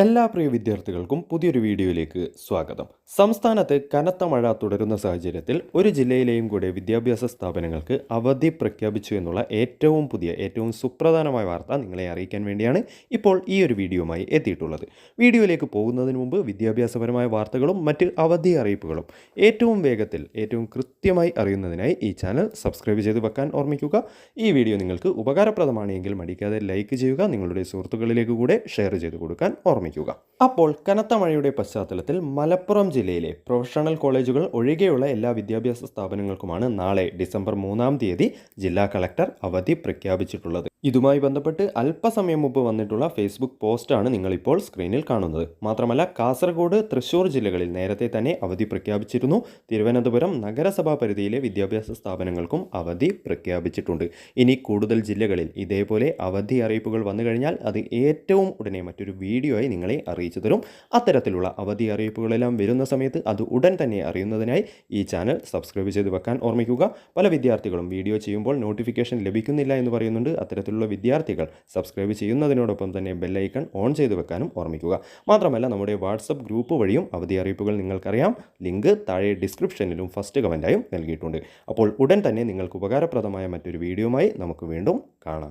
എല്ലാ പ്രിയ വിദ്യാർത്ഥികൾക്കും പുതിയൊരു വീഡിയോയിലേക്ക് സ്വാഗതം. സംസ്ഥാനത്ത് കനത്ത മഴ തുടരുന്ന സാഹചര്യത്തിൽ ഒരു ജില്ലയിലെയും കൂടെ വിദ്യാഭ്യാസ സ്ഥാപനങ്ങൾക്ക് അവധി പ്രഖ്യാപിച്ചു എന്നുള്ള ഏറ്റവും പുതിയ ഏറ്റവും സുപ്രധാനമായ വാർത്ത നിങ്ങളെ അറിയിക്കാൻ വേണ്ടിയാണ് ഇപ്പോൾ ഈ ഒരു വീഡിയോയുമായി എത്തിയിട്ടുള്ളത്. വീഡിയോയിലേക്ക് പോകുന്നതിന് മുമ്പ് വിദ്യാഭ്യാസപരമായ വാർത്തകളും മറ്റ് അവധി അറിയിപ്പുകളും ഏറ്റവും വേഗത്തിൽ ഏറ്റവും കൃത്യമായി അറിയുന്നതിനായി ഈ ചാനൽ സബ്സ്ക്രൈബ് ചെയ്ത് വെക്കാൻ ഓർമ്മിക്കുക. ഈ വീഡിയോ നിങ്ങൾക്ക് ഉപകാരപ്രദമാണെങ്കിൽ മടിക്കാതെ ലൈക്ക് ചെയ്യുക നിങ്ങളുടെ സുഹൃത്തുക്കളിലേക്ക് കൂടെ ഷെയർ ചെയ്ത് കൊടുക്കാൻ ഓർമ്മിക്കുക. അപ്പോൾ കനത്ത മഴയുടെ പശ്ചാത്തലത്തിൽ മലപ്പുറം ജില്ലയിലെ പ്രൊഫഷണൽ കോളേജുകൾ ഒഴികെയുള്ള എല്ലാ വിദ്യാഭ്യാസ സ്ഥാപനങ്ങൾക്കുമാണ് നാളെ ഡിസംബർ മൂന്നാം തീയതി ജില്ലാ കളക്ടർ അവധി പ്രഖ്യാപിച്ചിട്ടുള്ളത്. ഇതുമായി ബന്ധപ്പെട്ട് അല്പസമയം മുമ്പ് വന്നിട്ടുള്ള ഫേസ്ബുക്ക് പോസ്റ്റാണ് നിങ്ങളിപ്പോൾ സ്ക്രീനിൽ കാണുന്നത്. മാത്രമല്ല കാസർഗോഡ് തൃശൂർ ജില്ലകളിൽ നേരത്തെ തന്നെ അവധി പ്രഖ്യാപിച്ചിരുന്നു. തിരുവനന്തപുരം നഗരസഭാ പരിധിയിലെ വിദ്യാഭ്യാസ സ്ഥാപനങ്ങൾക്കും അവധി പ്രഖ്യാപിച്ചിട്ടുണ്ട്. ഇനി കൂടുതൽ ജില്ലകളിൽ ഇതേപോലെ അവധി അറിയിപ്പുകൾ വന്നു കഴിഞ്ഞാൽ അത് ഏറ്റവും ഉടനെ മറ്റൊരു വീഡിയോയായി നിങ്ങളെ അറിയിച്ചു തരും. അത്തരത്തിലുള്ള അവധി അറിയിപ്പുകളെല്ലാം വരുന്ന സമയത്ത് അത് ഉടൻ തന്നെ അറിയുന്നതിനായി ഈ ചാനൽ സബ്സ്ക്രൈബ് ചെയ്ത് വെക്കാൻ ഓർമ്മിക്കുക. പല വിദ്യാർത്ഥികളും വീഡിയോ ചെയ്യുമ്പോൾ നോട്ടിഫിക്കേഷൻ ലഭിക്കുന്നില്ല എന്ന് പറയുന്നുണ്ട്. അത്തരത്തിലുള്ള വിദ്യാർത്ഥികൾ സബ്സ്ക്രൈബ് ചെയ്യുന്നതിനോടൊപ്പം തന്നെ ബെല്ലൈക്കൺ ഓൺ ചെയ്തു വെക്കാനും ഓർമ്മിക്കുക. മാത്രമല്ല നമ്മുടെ വാട്സപ്പ് ഗ്രൂപ്പ് വഴിയും അവധി അറിയിപ്പുകൾ നിങ്ങൾക്കറിയാം. ലിങ്ക് താഴെ ഡിസ്ക്രിപ്ഷനിലും ഫസ്റ്റ് കമന്റായും നൽകിയിട്ടുണ്ട്. അപ്പോൾ ഉടൻ തന്നെ നിങ്ങൾക്ക് ഉപകാരപ്രദമായ മറ്റൊരു വീഡിയോയുമായി നമുക്ക് വീണ്ടും കാണാം.